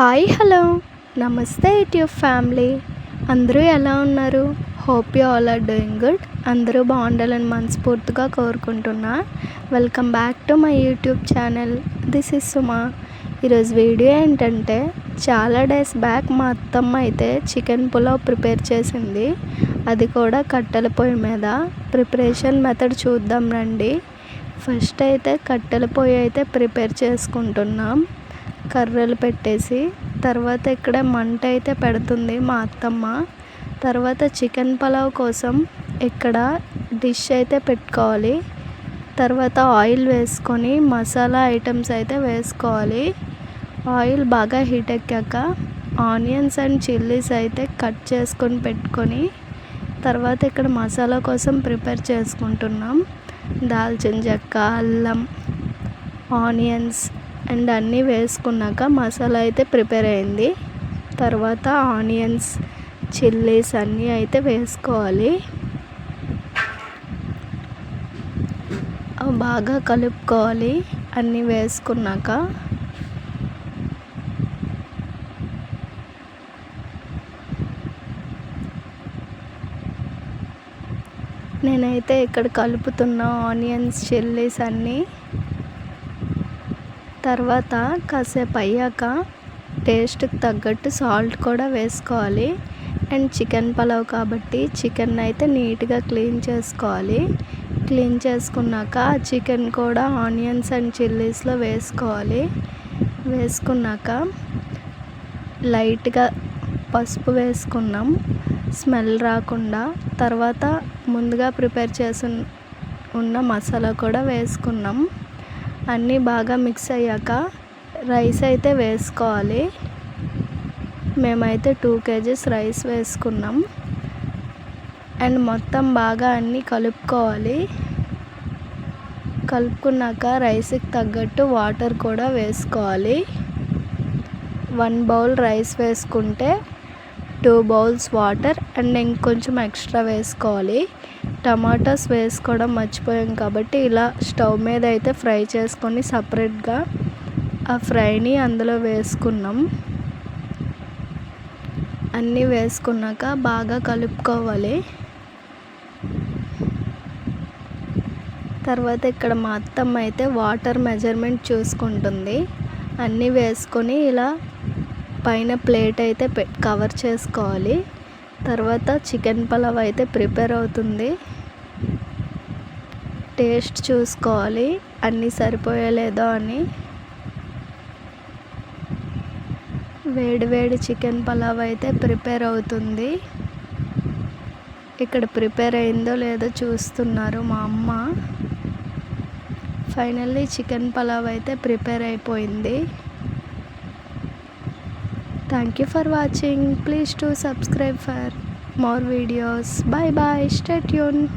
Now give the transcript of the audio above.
Hi hello నమస్తే YouTube family అందరూ ఎలా ఉన్నారు hope you all are doing good అందరూ బాగుండాలని మనస్ఫూర్తిగా కోరుకుంటున్నా welcome back to my YouTube channel this is Suma ఈరోజు వీడియో ఏంటంటే చాలా డేస్ బ్యాక్ మా అత్తమ్మ అయితే చికెన్ పులావ్ ప్రిపేర్ చేసింది అది కూడా కట్టెల పొయ్యి మీద ప్రిపరేషన్ మెథడ్ చూద్దాం రండి ఫస్ట్ అయితే కట్టెల పొయ్యి అయితే ప్రిపేర్ చేసుకుంటున్నాం కర్రలు పెట్టేసి తర్వాత ఇక్కడ మంట అయితే పెడుతుంది మా అత్తమ్మ తర్వాత చికెన్ పలావ్ కోసం ఇక్కడ డిష్ అయితే పెట్టుకోవాలి తర్వాత ఆయిల్ వేసుకొని మసాలా ఐటమ్స్ అయితే వేసుకోవాలి ఆయిల్ బాగా హీట్ ఎక్కాక ఆనియన్స్ అండ్ చిల్లీస్ అయితే కట్ చేసుకొని పెట్టుకొని తర్వాత ఇక్కడ మసాలా కోసం ప్రిపేర్ చేసుకుంటున్నాం దాల్చిన చెక్క అల్లం ఆనియన్స్ అండ్ అన్నీ వేసుకున్నాక మసాలా అయితే ప్రిపేర్ అయింది తర్వాత ఆనియన్స్ చిల్లీస్ అన్నీ అయితే వేసుకోవాలి బాగా కలుపుకోవాలి అన్నీ వేసుకున్నాక నేనైతే ఇక్కడ కలుపుతున్న ఆనియన్స్ చిల్లీస్ అన్నీ తర్వాత కాసేపు అయ్యాక టేస్ట్కి తగ్గట్టు సాల్ట్ కూడా వేసుకోవాలి అండ్ చికెన్ పలావ్ కాబట్టి చికెన్ అయితే నీట్గా క్లీన్ చేసుకోవాలి క్లీన్ చేసుకున్నాక చికెన్ కూడా ఆనియన్స్ అండ్ చిల్లీస్లో వేసుకోవాలి వేసుకున్నాక లైట్గా పసుపు వేసుకున్నాం స్మెల్ రాకుండా తర్వాత ముందుగా ప్రిపేర్ చేసి ఉన్న మసాలా కూడా వేసుకున్నాం అన్నీ బాగా మిక్స్ అయ్యాక రైస్ అయితే వేసుకోవాలి మేమైతే టూ కేజీస్ రైస్ వేసుకున్నాం అండ్ మొత్తం బాగా అన్నీ కలుపుకోవాలి కలుపుకున్నాక రైస్కి తగ్గట్టు వాటర్ కూడా వేసుకోవాలి వన్ బౌల్ రైస్ వేసుకుంటే టూ బౌల్స్ వాటర్ అండ్ ఇంకొంచెం ఎక్స్ట్రా వేసుకోవాలి టమాటాస్ వేసుకోవడం మర్చిపోయాం కాబట్టి ఇలా స్టవ్ మీద అయితే ఫ్రై చేసుకొని సపరేట్గా ఆ ఫ్రైని అందులో వేసుకున్నాం అన్నీ వేసుకున్నాక బాగా కలుపుకోవాలి తర్వాత ఇక్కడ మా అత్తమ్మ అయితే వాటర్ మెజర్మెంట్ చూసుకుంటుంది అన్నీ వేసుకొని ఇలా పైన ప్లేట్ అయితే కవర్ చేసుకోవాలి తర్వాత చికెన్ పలావ్ అయితే ప్రిపేర్ అవుతుంది టేస్ట్ చూసుకోవాలి అన్నీ సరిపోయలేదో అని వేడి వేడి చికెన్ పలావ్ అయితే ప్రిపేర్ అవుతుంది ఇక్కడ ప్రిపేర్ అయిందో లేదో చూస్తున్నారు మా అమ్మ ఫైనల్లీ చికెన్ పలావ్ అయితే ప్రిపేర్ అయిపోయింది Thank you for watching. Please do subscribe for more videos. Bye bye. Stay tuned.